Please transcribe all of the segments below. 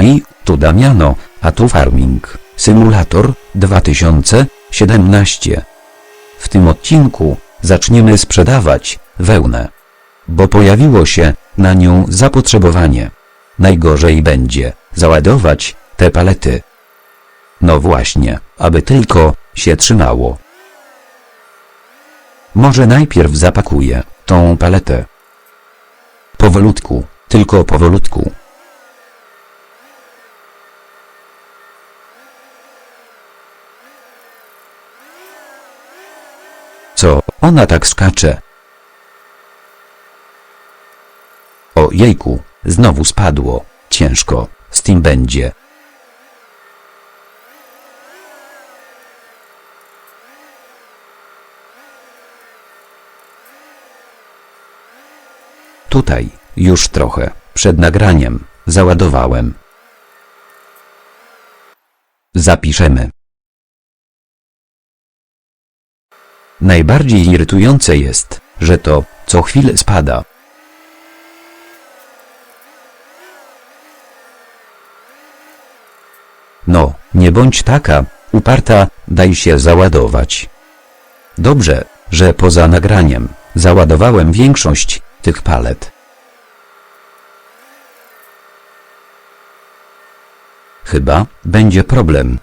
Hej, tu Damiano, a tu Farming Simulator 2017. W tym odcinku zaczniemy sprzedawać wełnę, bo pojawiło się na nią zapotrzebowanie. Najgorzej będzie załadować te palety. No właśnie, aby tylko się trzymało. Może najpierw zapakuję tą paletę. Powolutku, tylko powolutku. Co ona tak skacze? O jejku, znowu spadło. Ciężko, z tym będzie. Tutaj, już trochę, przed nagraniem, załadowałem. Zapiszemy. Najbardziej irytujące jest, że to, co chwilę spada. No, nie bądź taka, uparta, daj się załadować. Dobrze, że poza nagraniem, załadowałem większość tych palet. Chyba, będzie problem.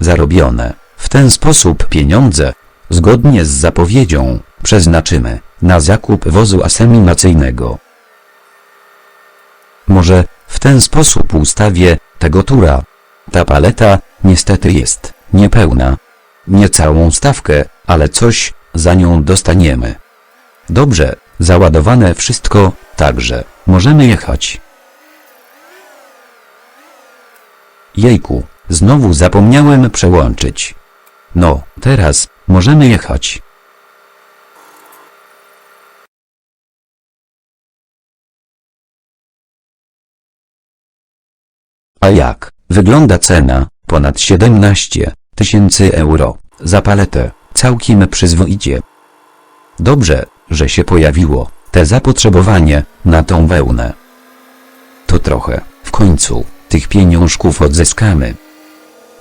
Zarobione, w ten sposób pieniądze, zgodnie z zapowiedzią, przeznaczymy na zakup wozu aseminacyjnego. Może w ten sposób ustawię tego tura. Ta paleta niestety jest niepełna. Nie całą stawkę, ale coś za nią dostaniemy. Dobrze, załadowane wszystko, także możemy jechać. Jejku, znowu zapomniałem przełączyć. No, teraz możemy jechać. A jak wygląda cena? Ponad 17 tysięcy euro za paletę, całkiem przyzwoicie. Dobrze, że się pojawiło te zapotrzebowanie na tą wełnę. To trochę, w końcu, tych pieniążków odzyskamy.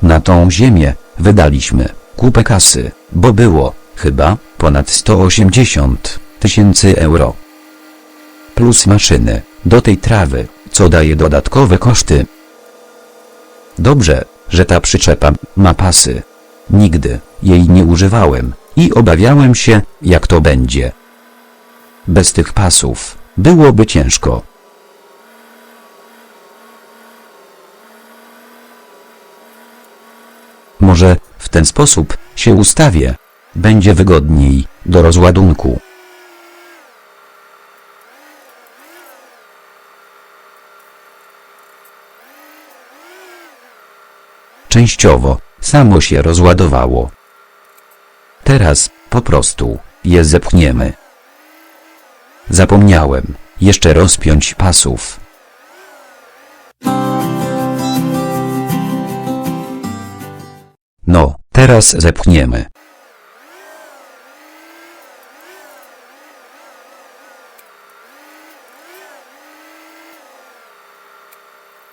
Na tą ziemię wydaliśmy kupę kasy, bo było, chyba, ponad 180 tysięcy euro. Plus maszyny, do tej trawy, co daje dodatkowe koszty. Dobrze, że ta przyczepa ma pasy. Nigdy jej nie używałem i obawiałem się, jak to będzie. Bez tych pasów byłoby ciężko. Może w ten sposób się ustawię. Będzie wygodniej do rozładunku. Częściowo samo się rozładowało. Teraz po prostu je zepchniemy. Zapomniałem jeszcze rozpiąć pasów. Teraz zepchniemy.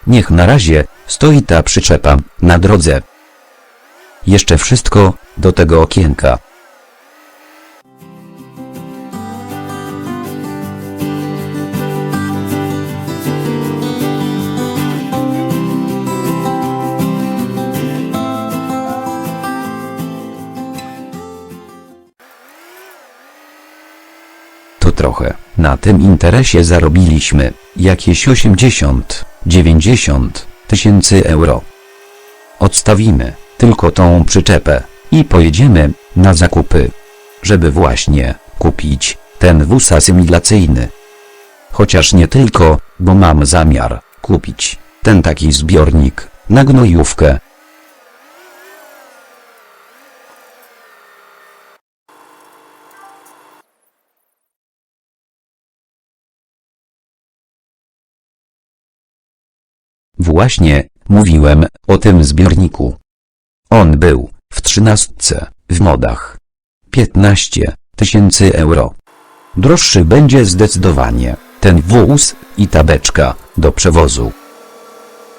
Niech na razie stoi ta przyczepa na drodze. Jeszcze wszystko do tego okienka. Na tym interesie zarobiliśmy jakieś 80, 90 tysięcy euro. Odstawimy tylko tą przyczepę i pojedziemy na zakupy, żeby właśnie kupić ten wóz asymilacyjny. Chociaż nie tylko, bo mam zamiar kupić ten taki zbiornik na gnojówkę. Właśnie, mówiłem o tym zbiorniku. On był w trzynastce, w modach. 15 tysięcy euro. Droższy będzie zdecydowanie ten wóz i ta beczka do przewozu.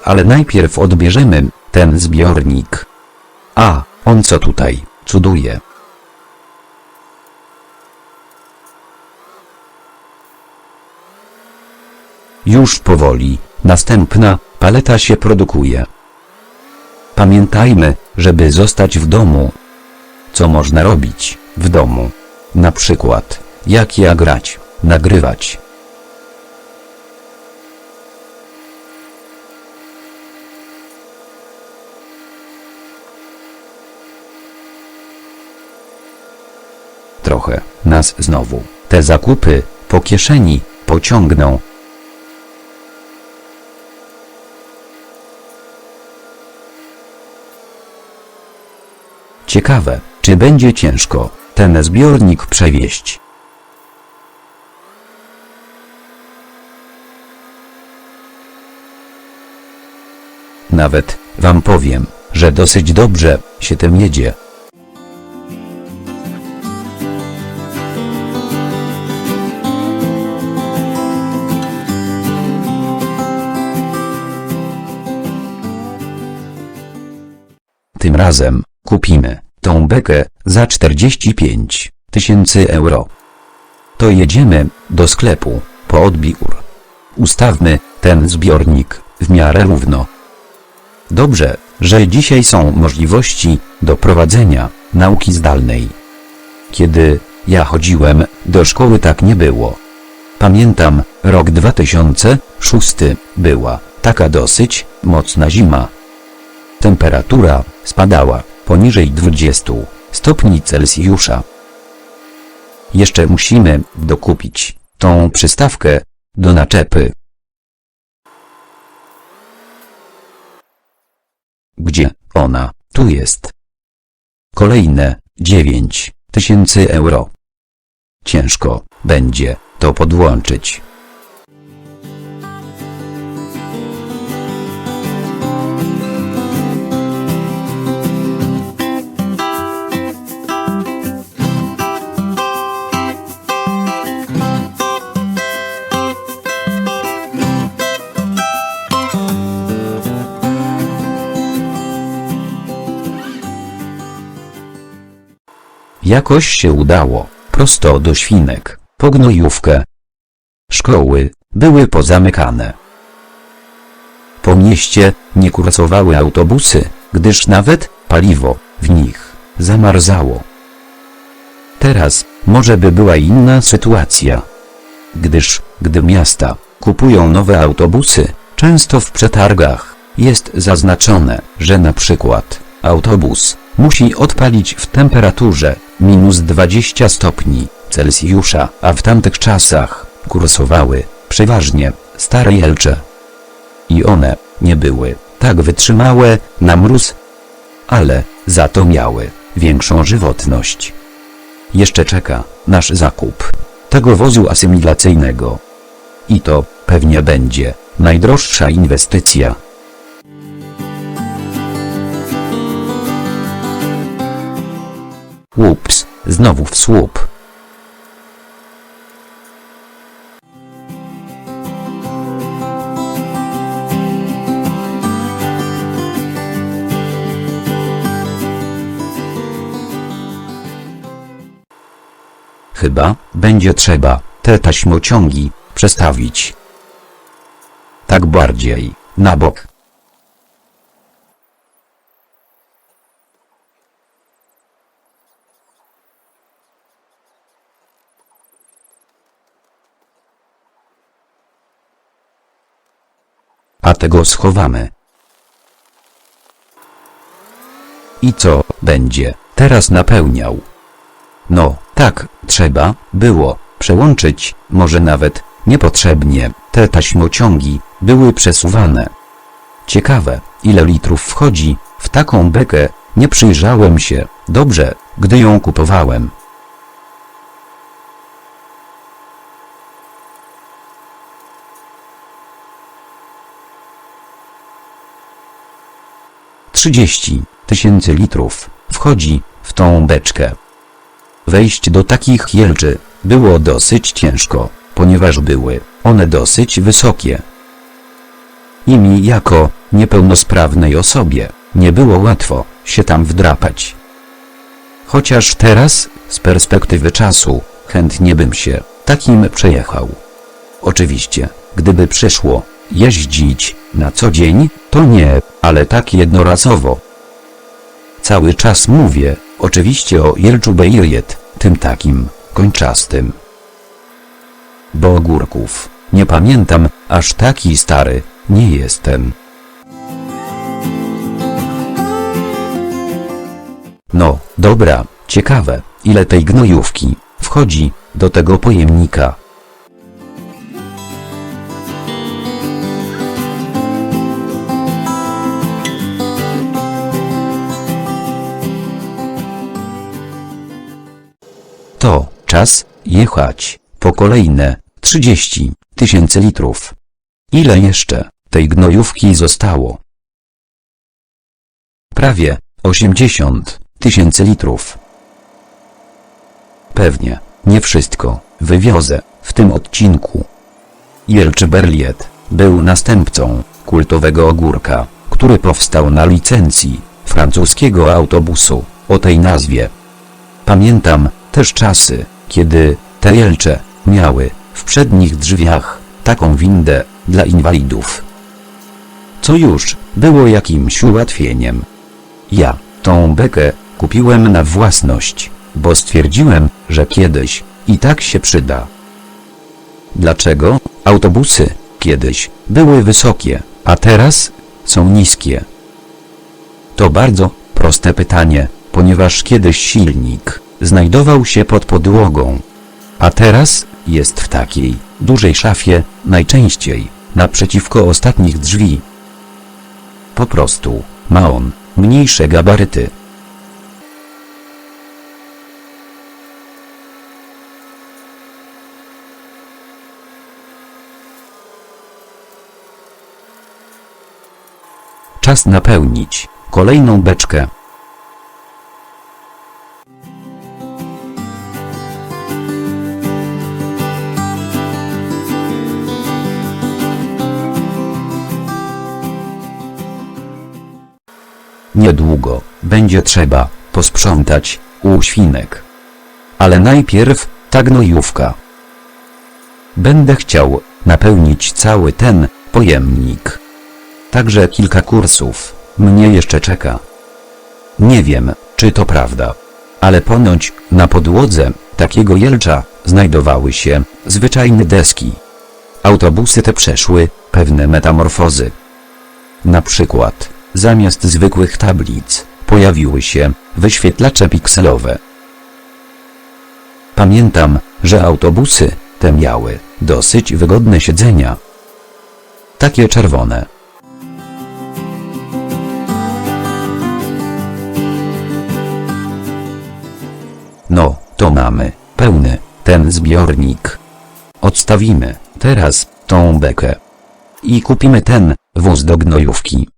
Ale najpierw odbierzemy ten zbiornik. A, on co tutaj, cuduje. Już powoli, następna paleta się produkuje. Pamiętajmy, żeby zostać w domu. Co można robić w domu? Na przykład, jak ja grać, nagrywać. Trochę nas znowu te zakupy po kieszeni pociągną. Ciekawe, czy będzie ciężko ten zbiornik przewieźć. Nawet wam powiem, że dosyć dobrze się tym jedzie. Tym razem kupimy tą bekę za 45 tysięcy euro. To jedziemy do sklepu po odbiór. Ustawmy ten zbiornik w miarę równo. Dobrze, że dzisiaj są możliwości do prowadzenia nauki zdalnej. Kiedy ja chodziłem do szkoły tak nie było. Pamiętam, rok 2006 była taka dosyć mocna zima. Temperatura spadała poniżej 20 stopni Celsjusza. Jeszcze musimy dokupić tą przystawkę do naczepy. Gdzie ona tu jest? Kolejne 9 tysięcy euro. Ciężko będzie to podłączyć. Jakoś się udało, prosto do świnek, po gnojówkę. Szkoły były pozamykane. Po mieście nie kursowały autobusy, gdyż nawet paliwo w nich zamarzało. Teraz może by była inna sytuacja. Gdyż, gdy miasta kupują nowe autobusy, często w przetargach jest zaznaczone, że na przykład autobus musi odpalić w temperaturze minus 20 stopni Celsjusza, a w tamtych czasach kursowały przeważnie stare jelcze. I one nie były tak wytrzymałe na mróz, ale za to miały większą żywotność. Jeszcze czeka nasz zakup tego wozu asymilacyjnego. I to pewnie będzie najdroższa inwestycja. Ups, znowu w słup. Chyba będzie trzeba te taśmociągi przestawić. Tak bardziej na bok. A tego schowamy. I co będzie teraz napełniał? No, tak, trzeba było przełączyć, może nawet niepotrzebnie, te taśmociągi były przesuwane. Ciekawe, ile litrów wchodzi w taką bekę, nie przyjrzałem się dobrze, gdy ją kupowałem. Trzydzieści tysięcy litrów wchodzi w tą beczkę. Wejść do takich jelczy było dosyć ciężko, ponieważ były one dosyć wysokie. i mi jako niepełnosprawnej osobie nie było łatwo się tam wdrapać. Chociaż teraz, z perspektywy czasu, chętnie bym się takim przejechał. Oczywiście, gdyby przyszło jeździć na co dzień, to nie, ale tak jednorazowo. Cały czas mówię, oczywiście o Jelczu Bejriet, tym takim, kończastym. Bo ogórków, nie pamiętam, aż taki stary, nie jestem. No, dobra, ciekawe, ile tej gnojówki wchodzi do tego pojemnika. Czas jechać po kolejne 30 tysięcy litrów. Ile jeszcze tej gnojówki zostało? Prawie 80 tysięcy litrów. Pewnie, nie wszystko wywiozę w tym odcinku. Jelczy Berliet był następcą kultowego ogórka, który powstał na licencji francuskiego autobusu o tej nazwie. Pamiętam też czasy, kiedy te Jelcze miały w przednich drzwiach taką windę dla inwalidów. Co już było jakimś ułatwieniem. Ja tą bekę kupiłem na własność, bo stwierdziłem, że kiedyś i tak się przyda. Dlaczego autobusy kiedyś były wysokie, a teraz są niskie? To bardzo proste pytanie, ponieważ kiedyś silnik znajdował się pod podłogą, a teraz jest w takiej dużej szafie, najczęściej naprzeciwko ostatnich drzwi. Po prostu ma on mniejsze gabaryty. Czas napełnić kolejną beczkę. Niedługo będzie trzeba posprzątać u świnek. Ale najpierw ta gnojówka. Będę chciał napełnić cały ten pojemnik. Także kilka kursów mnie jeszcze czeka. Nie wiem, czy to prawda, ale ponoć na podłodze takiego jelcza znajdowały się zwyczajne deski. Autobusy te przeszły pewne metamorfozy. Na przykład, zamiast zwykłych tablic, pojawiły się wyświetlacze pikselowe. Pamiętam, że autobusy te miały dosyć wygodne siedzenia. Takie czerwone. No, to mamy pełny ten zbiornik. Odstawimy teraz tą bekę. I kupimy ten wóz do gnojówki.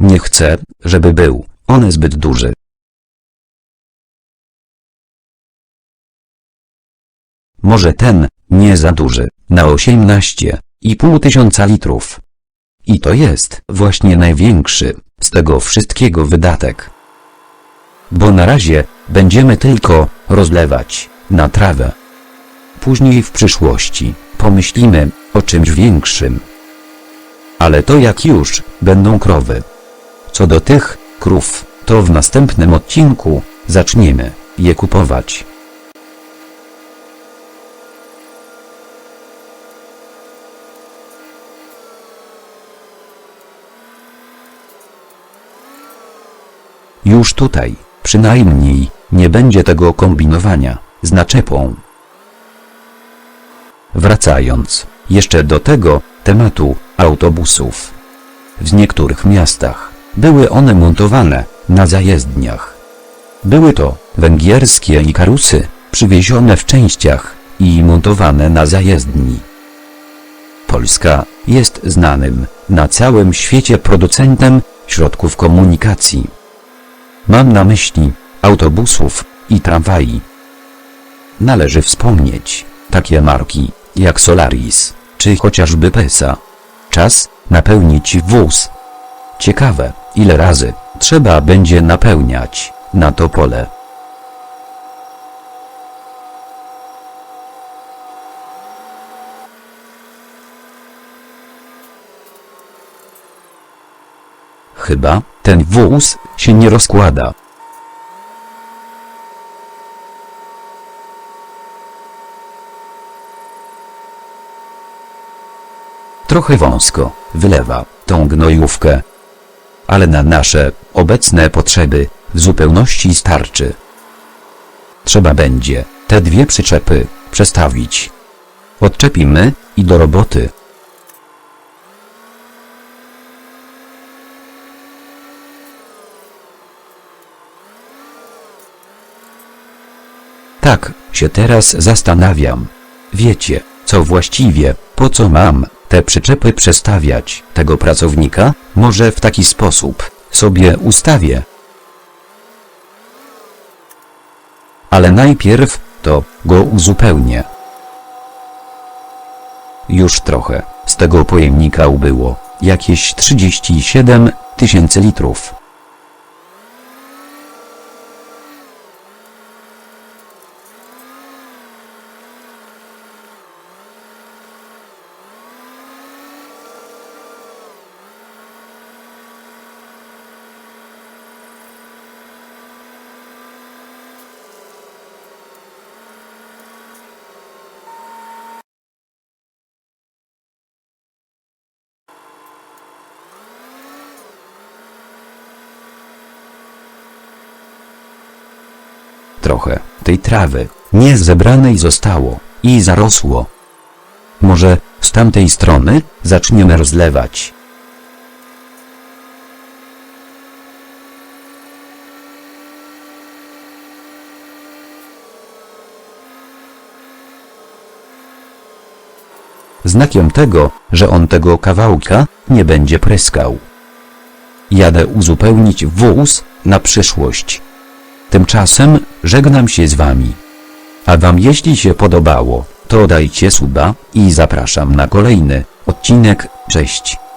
Nie chcę, żeby był on zbyt duży. Może ten, nie za duży, na 18,5 tysiąca litrów. I to jest właśnie największy z tego wszystkiego wydatek. Bo na razie będziemy tylko rozlewać na trawę. Później w przyszłości pomyślimy o czymś większym. Ale to jak już będą krowy. Co do tych krów, to w następnym odcinku zaczniemy je kupować. Już tutaj, przynajmniej, nie będzie tego kombinowania z naczepą. Wracając jeszcze do tego tematu autobusów. W niektórych miastach były one montowane na zajezdniach. Były to węgierskie ikarusy, przywiezione w częściach i montowane na zajezdni. Polska jest znanym na całym świecie producentem środków komunikacji. Mam na myśli autobusów i tramwaji. Należy wspomnieć takie marki jak Solaris, czy chociażby PESA. Czas napełnić wóz. Ciekawe, ile razy trzeba będzie napełniać na to pole. Chyba ten wóz się nie rozkłada. Trochę wąsko wylewa tą gnojówkę. Ale na nasze obecne potrzeby w zupełności starczy. Trzeba będzie te dwie przyczepy przestawić. Odczepimy i do roboty. Tak, się teraz zastanawiam. Wiecie, co właściwie, po co mam te przyczepy przestawiać tego pracownika? Może w taki sposób sobie ustawię. Ale najpierw to go uzupełnię. Już trochę z tego pojemnika ubyło, jakieś 37 tysięcy litrów. Trochę tej trawy nie zebranej zostało i zarosło. Może z tamtej strony zaczniemy rozlewać. Znakiem tego, że on tego kawałka nie będzie pryskał. Jadę uzupełnić wóz na przyszłość. Tymczasem żegnam się z wami. A wam jeśli się podobało, to dajcie suba i zapraszam na kolejny odcinek. Cześć.